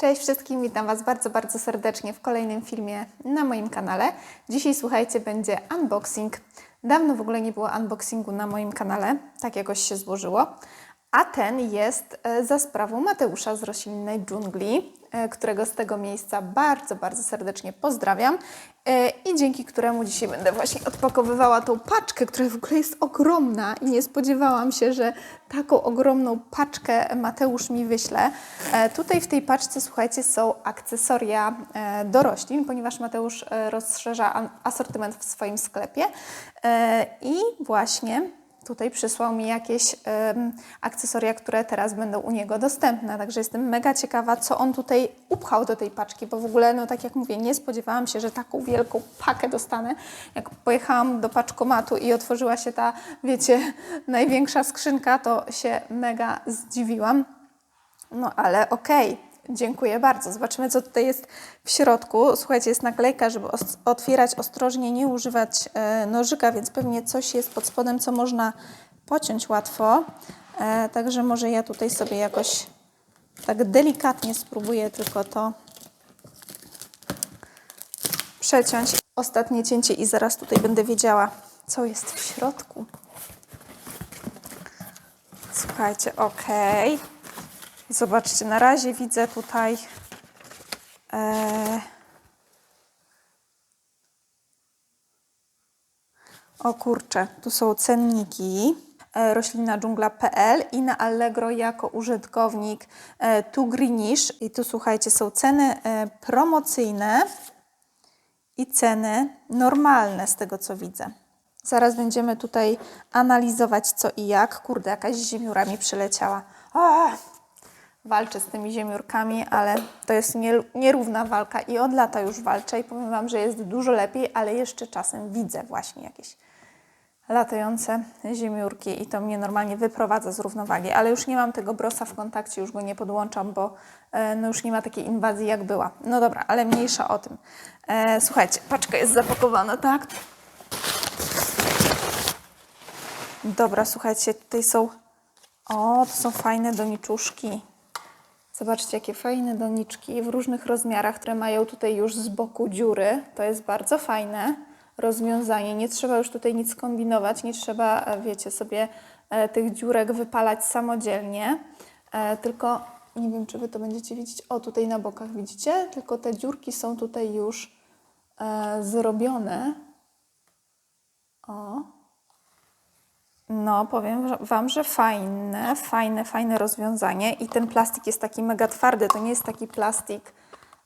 Cześć wszystkim, witam Was bardzo, bardzo serdecznie w kolejnym filmie na moim kanale. Dzisiaj, słuchajcie, będzie unboxing. Dawno w ogóle nie było unboxingu na moim kanale, tak jakoś się złożyło. A ten jest e, za sprawą Mateusza z roślinnej dżungli, e, którego z tego miejsca bardzo, bardzo serdecznie pozdrawiam e, i dzięki któremu dzisiaj będę właśnie odpakowywała tą paczkę, która w ogóle jest ogromna i nie spodziewałam się, że taką ogromną paczkę Mateusz mi wyśle. Tutaj w tej paczce, słuchajcie, są akcesoria do roślin, ponieważ Mateusz rozszerza asortyment w swoim sklepie i właśnie tutaj przysłał mi jakieś em, akcesoria, które teraz będą u niego dostępne. Także jestem mega ciekawa, co on tutaj upchał do tej paczki, bo w ogóle, no tak jak mówię, nie spodziewałam się, że taką wielką pakę dostanę. Jak pojechałam do paczkomatu i otworzyła się ta, wiecie, największa skrzynka, to się mega zdziwiłam. No ale okej, dziękuję bardzo. Zobaczymy, co tutaj jest w środku. Słuchajcie, jest naklejka, żeby otwierać ostrożnie, nie używać e, nożyka, więc pewnie coś jest pod spodem, co można pociąć łatwo. E, także może ja tutaj sobie jakoś tak delikatnie spróbuję tylko to przeciąć. Ostatnie cięcie i zaraz tutaj będę wiedziała, co jest w środku. Słuchajcie, Zobaczcie, na razie widzę tutaj e, o kurczę, tu są cenniki e, roślinadżungla.pl i na Allegro jako użytkownik e, tu Greenish i tu słuchajcie, są ceny e, promocyjne i ceny normalne z tego co widzę. Zaraz będziemy tutaj analizować co i jak. Kurde, jakaś ziemiura mi przyleciała. A! Walczę z tymi ziemiórkami, ale to jest nie, nierówna walka i od lata już walczę i powiem Wam, że jest dużo lepiej, ale jeszcze czasem widzę właśnie jakieś latające ziemiórki i to mnie normalnie wyprowadza z równowagi, ale już nie mam tego brosa w kontakcie, już go nie podłączam, bo e, no już nie ma takiej inwazji jak była. No dobra, ale mniejsza o tym. E, słuchajcie, paczka jest zapakowana, tak? Dobra, słuchajcie, tutaj są, o, to są fajne doniczuszki. Zobaczcie, jakie fajne doniczki w różnych rozmiarach, które mają tutaj już z boku dziury. To jest bardzo fajne rozwiązanie. Nie trzeba już tutaj nic kombinować, nie trzeba, e, wiecie, sobie e, tych dziurek wypalać samodzielnie, e, tylko nie wiem, czy Wy to będziecie widzieć. O, tutaj na bokach widzicie, tylko te dziurki są tutaj już zrobione. O, no, powiem Wam, że fajne, fajne, fajne rozwiązanie. I ten plastik jest taki mega twardy. To nie jest taki plastik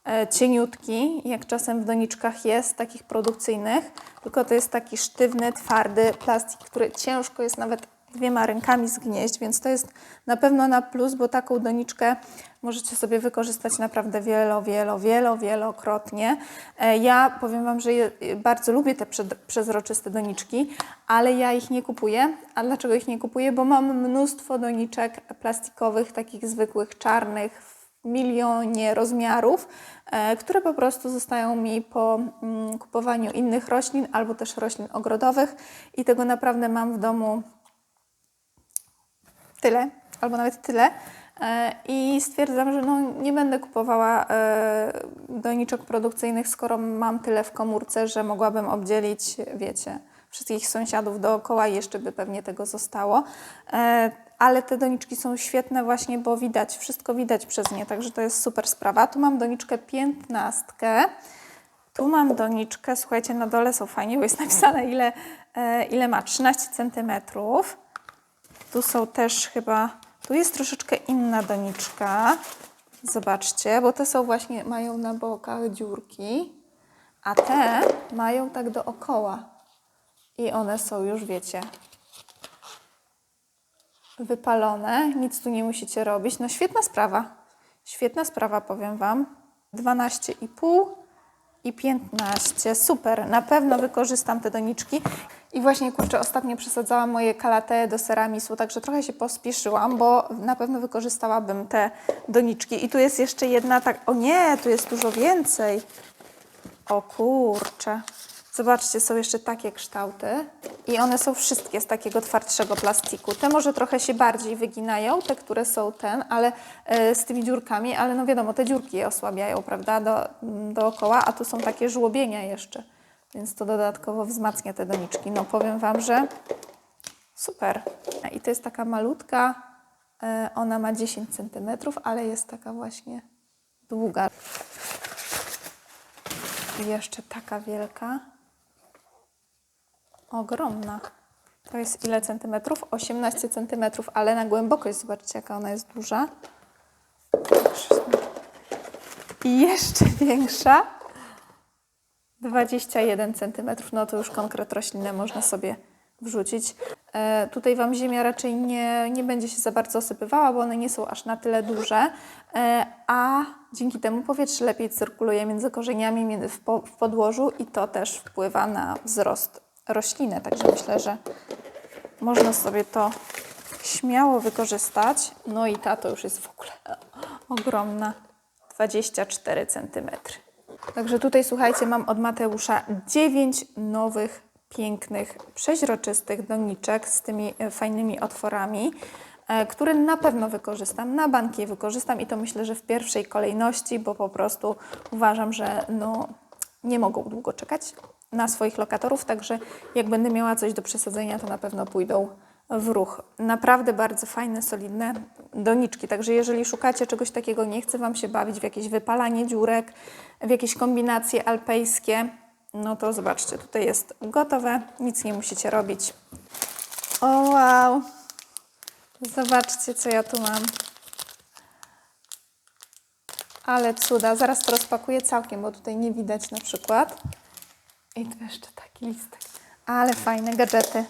e, cieniutki, jak czasem w doniczkach jest, takich produkcyjnych, tylko to jest taki sztywny, twardy plastik, który ciężko jest nawet dwiema rękami zgnieść, więc to jest na pewno na plus, bo taką doniczkę możecie sobie wykorzystać naprawdę wielo, wielo, wielo, wielokrotnie. E, Ja powiem Wam, że je, bardzo lubię te przezroczyste doniczki, ale ja ich nie kupuję. A dlaczego ich nie kupuję? Bo mam mnóstwo doniczek plastikowych, takich zwykłych, czarnych, w milionie rozmiarów, e, które po prostu zostają mi po mm, kupowaniu innych roślin albo też roślin ogrodowych i tego naprawdę mam w domu tyle, albo nawet tyle. E, I stwierdzam, że no, nie będę kupowała e, doniczek produkcyjnych, skoro mam tyle w komórce, że mogłabym obdzielić, wiecie, wszystkich sąsiadów dookoła i jeszcze by pewnie tego zostało. E, ale te doniczki są świetne właśnie, bo widać, wszystko widać przez nie, także to jest super sprawa. Tu mam doniczkę piętnastkę. Tu mam doniczkę, słuchajcie, na dole są fajnie, bo jest napisane ile, ile ma, 13 centymetrów. Tu są też chyba, tu jest troszeczkę inna doniczka. Zobaczcie, bo te są właśnie, mają na bokach dziurki, a te mają tak dookoła. I one są już, wiecie, wypalone, nic tu nie musicie robić. No świetna sprawa, świetna sprawa, powiem Wam. 12,5 i 15. Super, na pewno wykorzystam te doniczki. I właśnie, kurczę, ostatnio przesadzałam moje kalate do seramisu, także trochę się pospieszyłam, bo na pewno wykorzystałabym te doniczki. I tu jest jeszcze jedna, tak, o nie, tu jest dużo więcej. O kurczę, Zobaczcie, są jeszcze takie kształty i one są wszystkie z takiego twardszego plastiku. Te może trochę się bardziej wyginają, te, które są ten, ale e, z tymi dziurkami, ale no wiadomo, te dziurki je osłabiają, prawda, do, dookoła, a tu są takie żłobienia jeszcze, więc to dodatkowo wzmacnia te doniczki. No powiem Wam, że super. I to jest taka malutka, e, ona ma 10 cm, ale jest taka właśnie długa. I jeszcze taka wielka. Ogromna. To jest ile centymetrów? 18 centymetrów, ale na głębokość zobaczcie, jaka ona jest duża. I jeszcze większa. 21 centymetrów. No to już konkret roślinę można sobie wrzucić. E, tutaj Wam ziemia raczej nie, nie będzie się za bardzo osypywała, bo one nie są aż na tyle duże, e, a dzięki temu powietrze lepiej cyrkuluje między korzeniami między, w, po, w podłożu i to też wpływa na wzrost rośliny. Także myślę, że można sobie to śmiało wykorzystać. No i ta to już jest w ogóle ogromna. 24 cm. Także tutaj słuchajcie, mam od Mateusza 9 nowych, pięknych, przeźroczystych doniczek z tymi e, fajnymi otworami, e, które na pewno wykorzystam, na banki wykorzystam i to myślę, że w pierwszej kolejności, bo po prostu uważam, że no, nie mogą długo czekać na swoich lokatorów, także jak będę miała coś do przesadzenia, to na pewno pójdą w ruch. Naprawdę bardzo fajne, solidne doniczki. Także jeżeli szukacie czegoś takiego, nie chcę Wam się bawić w jakieś wypalanie dziurek, w jakieś kombinacje alpejskie, no to zobaczcie, tutaj jest gotowe, nic nie musicie robić. O wow! Zobaczcie, co ja tu mam. Ale cuda. Zaraz to rozpakuję całkiem, bo tutaj nie widać na przykład. I tu jeszcze taki listek. Ale fajne gadżety.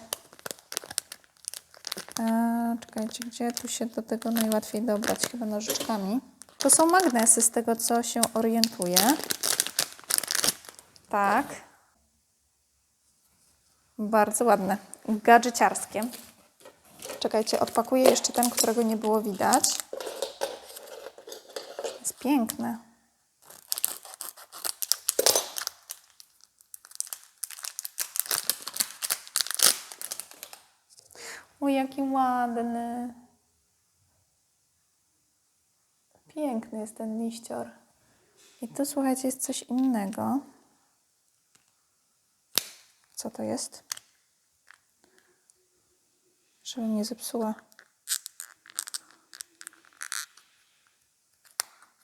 Eee, czekajcie, gdzie tu się do tego najłatwiej dobrać? Chyba nożyczkami. To są magnesy, z tego co się orientuję. Tak. Bardzo ładne. Gadżeciarskie. Czekajcie, odpakuję jeszcze ten, którego nie było widać. Jest piękne. O, jaki ładny. Piękny jest ten liścior. I tu słuchajcie, jest coś innego. Co to jest? Żebym nie zepsuła.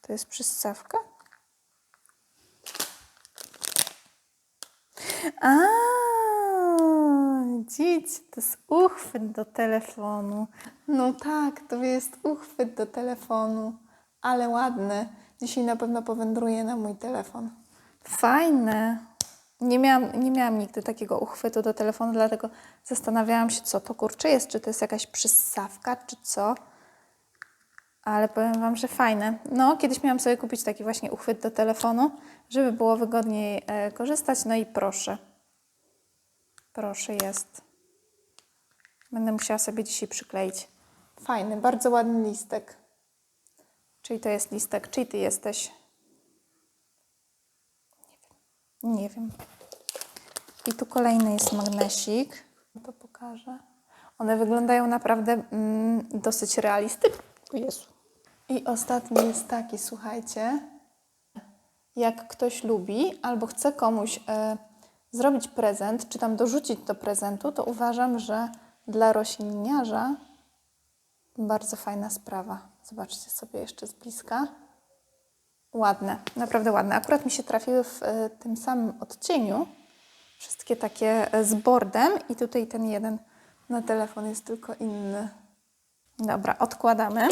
To jest przystawka? A, widzicie, to jest uchwyt do telefonu. No tak, to jest uchwyt do telefonu, ale ładny. Dzisiaj na pewno powędruje na mój telefon. Fajne. Nie miałam, nie miałam nigdy takiego uchwytu do telefonu, dlatego zastanawiałam się, co to kurczę jest, czy to jest jakaś przystawka, czy co. Ale powiem Wam, że fajne. No, kiedyś miałam sobie kupić taki właśnie uchwyt do telefonu, żeby było wygodniej e, korzystać. No i proszę. Proszę jest. Będę musiała sobie dzisiaj przykleić. Fajny, bardzo ładny listek. Czyli to jest listek, czyli Ty jesteś? Nie wiem. Nie wiem. I tu kolejny jest magnesik. To pokażę. One wyglądają naprawdę mm, dosyć realistycznie. Jezu. I ostatni jest taki, słuchajcie. Jak ktoś lubi albo chce komuś e, zrobić prezent, czy tam dorzucić do prezentu, to uważam, że dla rośliniarza bardzo fajna sprawa. Zobaczcie sobie jeszcze z bliska. Ładne, naprawdę ładne. Akurat mi się trafiły w e, tym samym odcieniu. Wszystkie takie e, z bordem i tutaj ten jeden na telefon jest tylko inny. Dobra, odkładamy.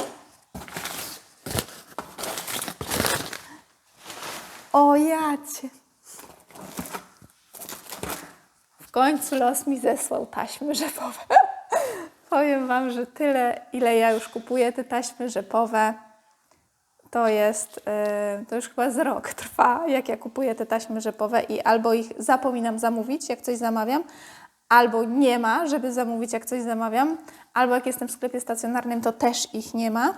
O jacie! W końcu los mi zesłał taśmy rzepowe. Powiem Wam, że tyle, ile ja już kupuję te taśmy rzepowe, to jest, yy, to już chyba z rok trwa, jak ja kupuję te taśmy rzepowe i albo ich zapominam zamówić, jak coś zamawiam, albo nie ma, żeby zamówić, jak coś zamawiam, albo jak jestem w sklepie stacjonarnym, to też ich nie ma.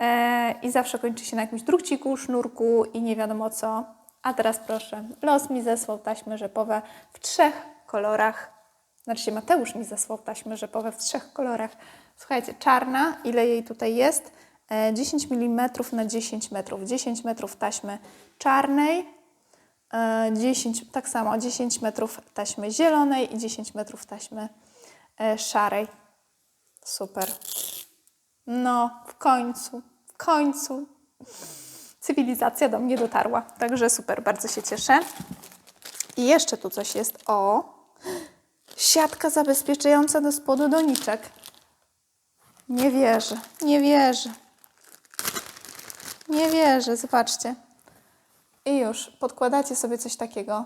E, I zawsze kończy się na jakimś drukciku, sznurku i nie wiadomo co. A teraz proszę, los mi zesłał taśmy rzepowe w trzech kolorach. Znaczy Mateusz mi zesłał taśmy rzepowe w trzech kolorach. Słuchajcie, czarna, ile jej tutaj jest? E, 10 mm na 10 metrów. 10 metrów taśmy czarnej, e, 10, tak samo 10 metrów taśmy zielonej i 10 metrów taśmy e, szarej. Super. No, w końcu, w końcu cywilizacja do mnie dotarła. Także super, bardzo się cieszę. I jeszcze tu coś jest. O, siatka zabezpieczająca do spodu doniczek. Nie wierzę, nie wierzę. Nie wierzę, zobaczcie. I już podkładacie sobie coś takiego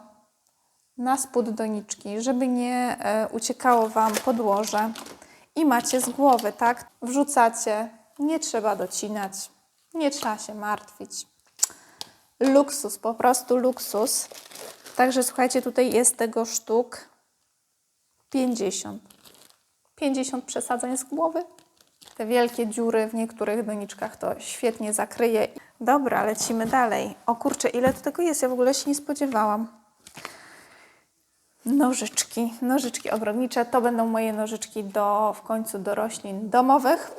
na spód doniczki, żeby nie e, uciekało Wam podłoże. I macie z głowy, tak? Wrzucacie, nie trzeba docinać, nie trzeba się martwić. Luksus, po prostu luksus. Także słuchajcie, tutaj jest tego sztuk 50. 50 przesadzeń z głowy. Te wielkie dziury w niektórych doniczkach to świetnie zakryje. Dobra, lecimy dalej. O kurczę, ile tu tego jest? Ja w ogóle się nie spodziewałam. Nożyczki, nożyczki ogrodnicze. To będą moje nożyczki do, w końcu do roślin domowych.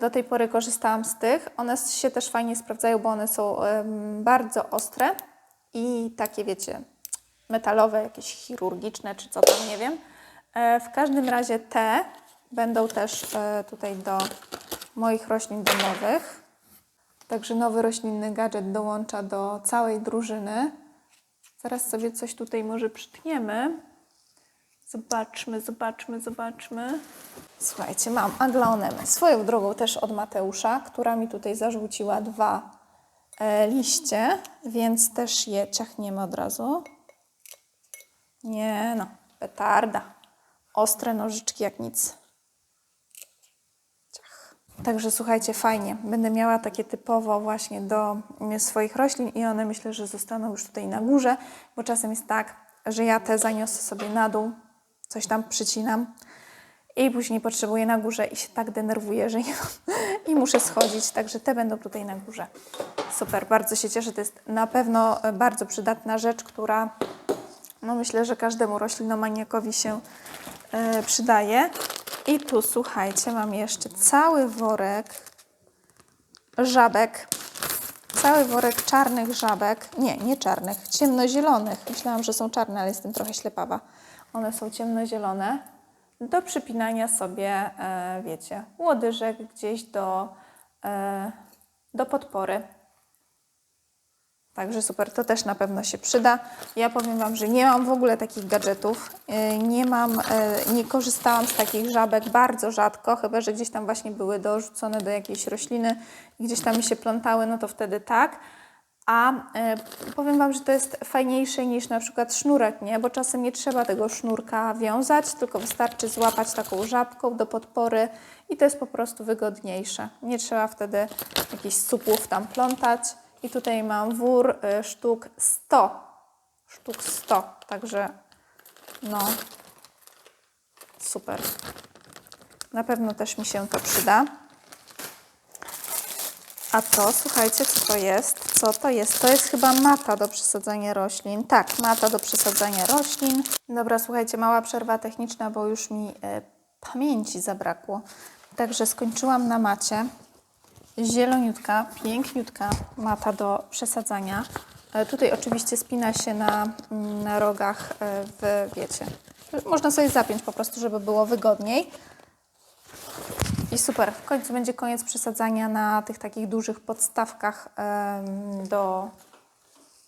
Do tej pory korzystałam z tych. One się też fajnie sprawdzają, bo one są em, bardzo ostre i takie, wiecie, metalowe, jakieś chirurgiczne czy co tam, nie wiem. E, w każdym razie te będą też e, tutaj do moich roślin domowych. Także nowy roślinny gadżet dołącza do całej drużyny. Zaraz sobie coś tutaj może przytniemy. Zobaczmy, zobaczmy, zobaczmy. Słuchajcie, mam aglaonemy. Swoją drogą też od Mateusza, która mi tutaj zarzuciła dwa e, liście, więc też je ciachniemy od razu. Nie no, petarda. Ostre nożyczki jak nic. Także słuchajcie, fajnie. Będę miała takie typowo właśnie do mm, swoich roślin i one myślę, że zostaną już tutaj na górze, bo czasem jest tak, że ja te zaniosę sobie na dół, coś tam przycinam i później potrzebuję na górze i się tak denerwuję, że nie mam, i muszę schodzić, także te będą tutaj na górze. Super, bardzo się cieszę, to jest na pewno e, bardzo przydatna rzecz, która no myślę, że każdemu roślinomaniakowi się przydaje. I tu słuchajcie, mam jeszcze cały worek żabek. Cały worek czarnych żabek. Nie, nie czarnych, ciemnozielonych. Myślałam, że są czarne, ale jestem trochę ślepawa. One są ciemnozielone. Do przypinania sobie, e, wiecie, łodyżek gdzieś do, e, do podpory. Także super, to też na pewno się przyda. Ja powiem Wam, że nie mam w ogóle takich gadżetów. Yy, Nie mam, yy, nie korzystałam z takich żabek bardzo rzadko, chyba że gdzieś tam właśnie były dorzucone do jakiejś rośliny i gdzieś tam mi się plątały, no to wtedy tak. A yy, powiem Wam, że to jest fajniejsze niż na przykład sznurek, nie? Bo czasem nie trzeba tego sznurka wiązać, tylko wystarczy złapać taką żabką do podpory i to jest po prostu wygodniejsze. Nie trzeba wtedy jakichś supłów tam plątać. I tutaj mam wór y, sztuk 100. Sztuk 100. Także no super. Na pewno też mi się to przyda. A to, słuchajcie, co to jest? Co to jest? To jest chyba mata do przesadzania roślin. Tak, mata do przesadzania roślin. Dobra, słuchajcie, mała przerwa techniczna, bo już mi e, pamięci zabrakło. Także skończyłam na macie. Zieloniutka, piękniutka mata do przesadzania. E, Tutaj oczywiście spina się na, mm, na rogach e, w, wiecie, można sobie zapiąć po prostu, żeby było wygodniej. I super, w końcu będzie koniec przesadzania na tych takich dużych podstawkach do,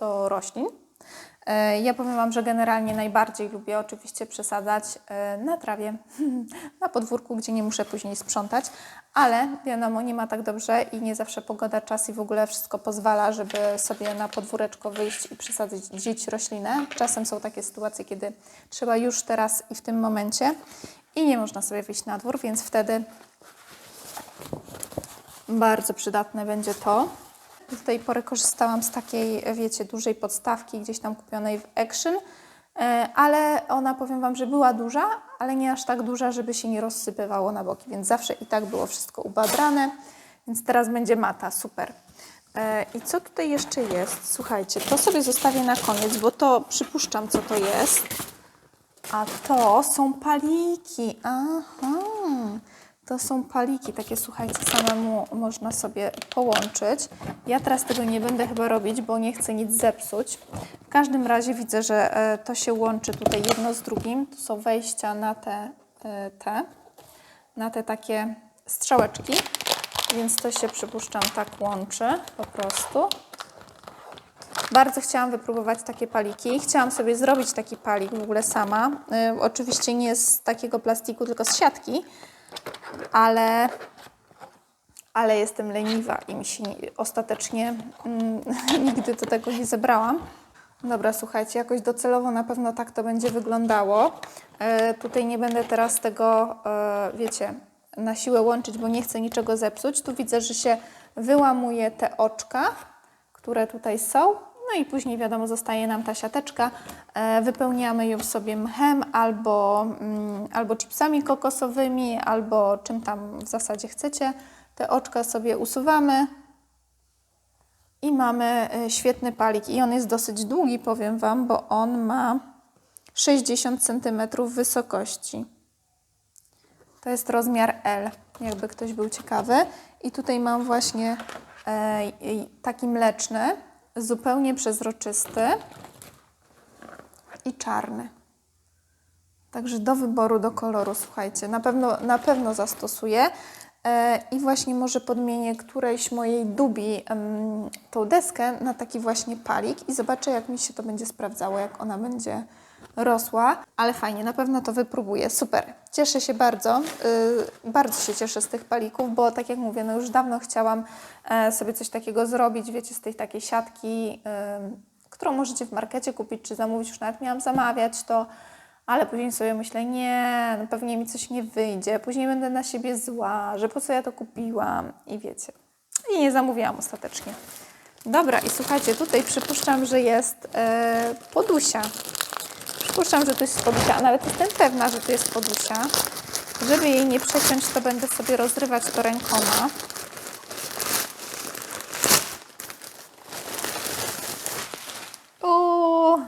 do roślin. E, Ja powiem Wam, że generalnie najbardziej lubię oczywiście przesadzać e, na trawie, na podwórku, gdzie nie muszę później sprzątać, ale wiadomo, nie ma tak dobrze i nie zawsze pogoda, czas i w ogóle wszystko pozwala, żeby sobie na podwóreczko wyjść i przesadzić roślinę. Czasem są takie sytuacje, kiedy trzeba już teraz i w tym momencie i nie można sobie wyjść na dwór, więc wtedy bardzo przydatne będzie to. Do tej pory korzystałam z takiej, wiecie, dużej podstawki gdzieś tam kupionej w Action, e, ale ona, powiem Wam, że była duża, ale nie aż tak duża, żeby się nie rozsypywało na boki, więc zawsze i tak było wszystko ubadrane, więc teraz będzie mata, super. E, I co tutaj jeszcze jest? Słuchajcie, to sobie zostawię na koniec, bo to przypuszczam, co to jest. A to są paliki. Aha. To są paliki, takie słuchajcie, samemu można sobie połączyć. Ja teraz tego nie będę chyba robić, bo nie chcę nic zepsuć. W każdym razie widzę, że e, to się łączy tutaj jedno z drugim. To są wejścia na te, e, te, na te takie strzałeczki, więc to się przypuszczam tak łączy po prostu. Bardzo chciałam wypróbować takie paliki. Chciałam sobie zrobić taki palik w ogóle sama. Y, oczywiście nie z takiego plastiku, tylko z siatki, ale, ale jestem leniwa i mi się nie, ostatecznie mm, nigdy do tego nie zebrałam. Dobra, słuchajcie, jakoś docelowo na pewno tak to będzie wyglądało. E, tutaj nie będę teraz tego, e, wiecie, na siłę łączyć, bo nie chcę niczego zepsuć. Tu widzę, że się wyłamuje te oczka, które tutaj są. No i później wiadomo, zostaje nam ta siateczka. E, wypełniamy ją sobie mchem albo, mm, albo chipsami kokosowymi, albo czym tam w zasadzie chcecie. Te oczka sobie usuwamy i mamy e, świetny palik. I on jest dosyć długi, powiem Wam, bo on ma 60 cm wysokości. To jest rozmiar L, jakby ktoś był ciekawy. I tutaj mam właśnie e, taki mleczny, zupełnie przezroczysty i czarny. Także do wyboru, do koloru, słuchajcie, na pewno, na pewno zastosuję. E, I właśnie może podmienię którejś mojej dubi tą deskę na taki właśnie palik i zobaczę, jak mi się to będzie sprawdzało, jak ona będzie rosła, ale fajnie, na pewno to wypróbuję. Super, cieszę się bardzo, yy, bardzo się cieszę z tych palików, bo tak jak mówię, no już dawno chciałam e, sobie coś takiego zrobić, wiecie, z tej takiej siatki, yy, którą możecie w markecie kupić, czy zamówić, już nawet miałam zamawiać to, ale później sobie myślę, nie, no pewnie mi coś nie wyjdzie, później będę na siebie zła, że po co ja to kupiłam i wiecie. I nie zamówiłam ostatecznie. Dobra, i słuchajcie, tutaj przypuszczam, że jest e, podusia. Przypuszczam, że to jest podusia, nawet jestem pewna, że to jest podusia. Żeby jej nie przeciąć, to będę sobie rozrywać to rękoma. O!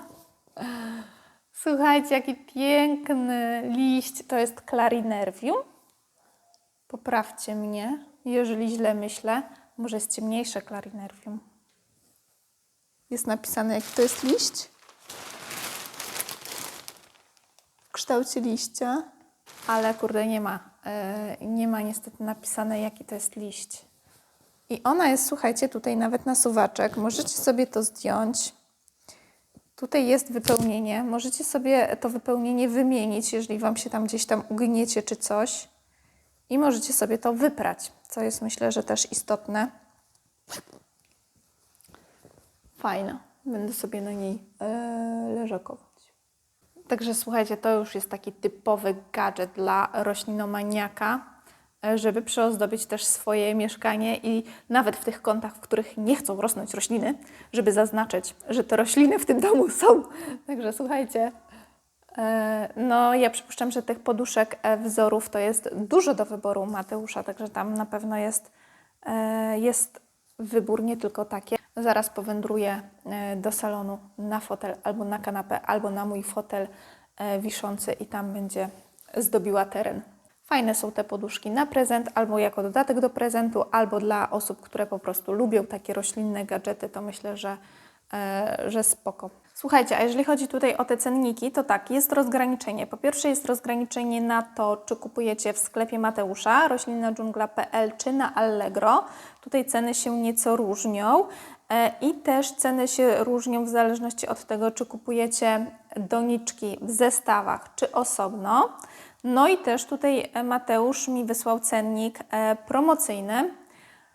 Słuchajcie, jaki piękny liść. To jest clarinervium. Poprawcie mnie, jeżeli źle myślę. Może jest ciemniejsze clarinervium. Jest napisane, jaki to jest liść. Kształcie liścia, ale kurde nie ma, yy, nie ma niestety napisane jaki to jest liść. I ona jest, słuchajcie, tutaj nawet na suwaczek. Możecie sobie to zdjąć. Tutaj jest wypełnienie. Możecie sobie to wypełnienie wymienić, jeżeli Wam się tam gdzieś tam ugniecie czy coś. I możecie sobie to wyprać, co jest myślę, że też istotne. Fajna. Będę sobie na niej yy, leżakować. Także słuchajcie, to już jest taki typowy gadżet dla roślinomaniaka, e, żeby przyozdobić też swoje mieszkanie i nawet w tych kątach, w których nie chcą rosnąć rośliny, żeby zaznaczyć, że te rośliny w tym domu są. Także słuchajcie, e, no ja przypuszczam, że tych poduszek e, wzorów to jest dużo do wyboru Mateusza, także tam na pewno jest, jest wybór nie tylko takie. Zaraz powędruję e, do salonu na fotel albo na kanapę, albo na mój fotel e, wiszący i tam będzie zdobiła teren. Fajne są te poduszki na prezent, albo jako dodatek do prezentu, albo dla osób, które po prostu lubią takie roślinne gadżety, to myślę, że, e, że spoko. Słuchajcie, a jeżeli chodzi tutaj o te cenniki, to tak, jest rozgraniczenie. Po pierwsze jest rozgraniczenie na to, czy kupujecie w sklepie Mateusza, roślinnadżungla.pl czy na Allegro. Tutaj ceny się nieco różnią. E, I też ceny się różnią w zależności od tego, czy kupujecie doniczki w zestawach, czy osobno. No i też tutaj Mateusz mi wysłał cennik e, promocyjny.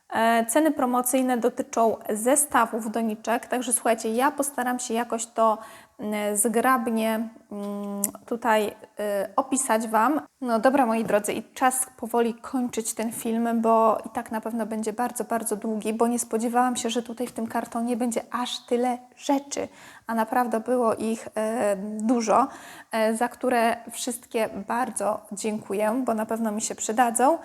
E, ceny promocyjne dotyczą zestawów doniczek, także słuchajcie, ja postaram się jakoś to zgrabnie mm, tutaj y, opisać Wam. No dobra, moi drodzy, i czas powoli kończyć ten film, bo i tak na pewno będzie bardzo, bardzo długi, bo nie spodziewałam się, że tutaj w tym kartonie będzie aż tyle rzeczy, a naprawdę było ich e, dużo, e, za które wszystkie bardzo dziękuję, bo na pewno mi się przydadzą.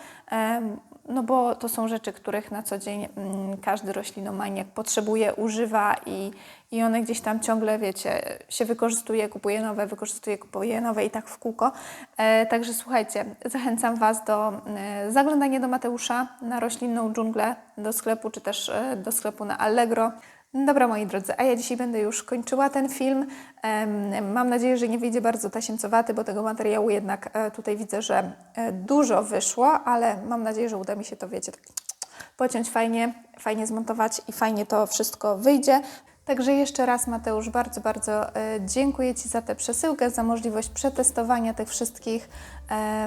No bo to są rzeczy, których na co dzień mm, każdy roślinomaniak potrzebuje, używa i, i one gdzieś tam ciągle, wiecie, się wykorzystuje, kupuje nowe, wykorzystuje, kupuje nowe i tak w kółko. E, także słuchajcie, zachęcam Was do e, zaglądania do Mateusza na roślinną dżunglę, do sklepu, czy też e, do sklepu na Allegro. Dobra, moi drodzy, a ja dzisiaj będę już kończyła ten film. Mam nadzieję, że nie wyjdzie bardzo tasiemcowaty, bo tego materiału jednak e, tutaj widzę, że e, dużo wyszło, ale mam nadzieję, że uda mi się to, wiecie, tak pociąć fajnie, fajnie zmontować i fajnie to wszystko wyjdzie. Także jeszcze raz Mateusz, bardzo, bardzo e, dziękuję Ci za tę przesyłkę, za możliwość przetestowania tych wszystkich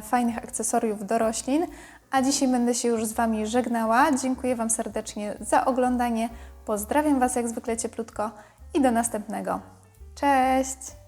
fajnych akcesoriów do roślin. A dzisiaj będę się już z Wami żegnała. Dziękuję Wam serdecznie za oglądanie. Pozdrawiam Was jak zwykle cieplutko i do następnego. Cześć!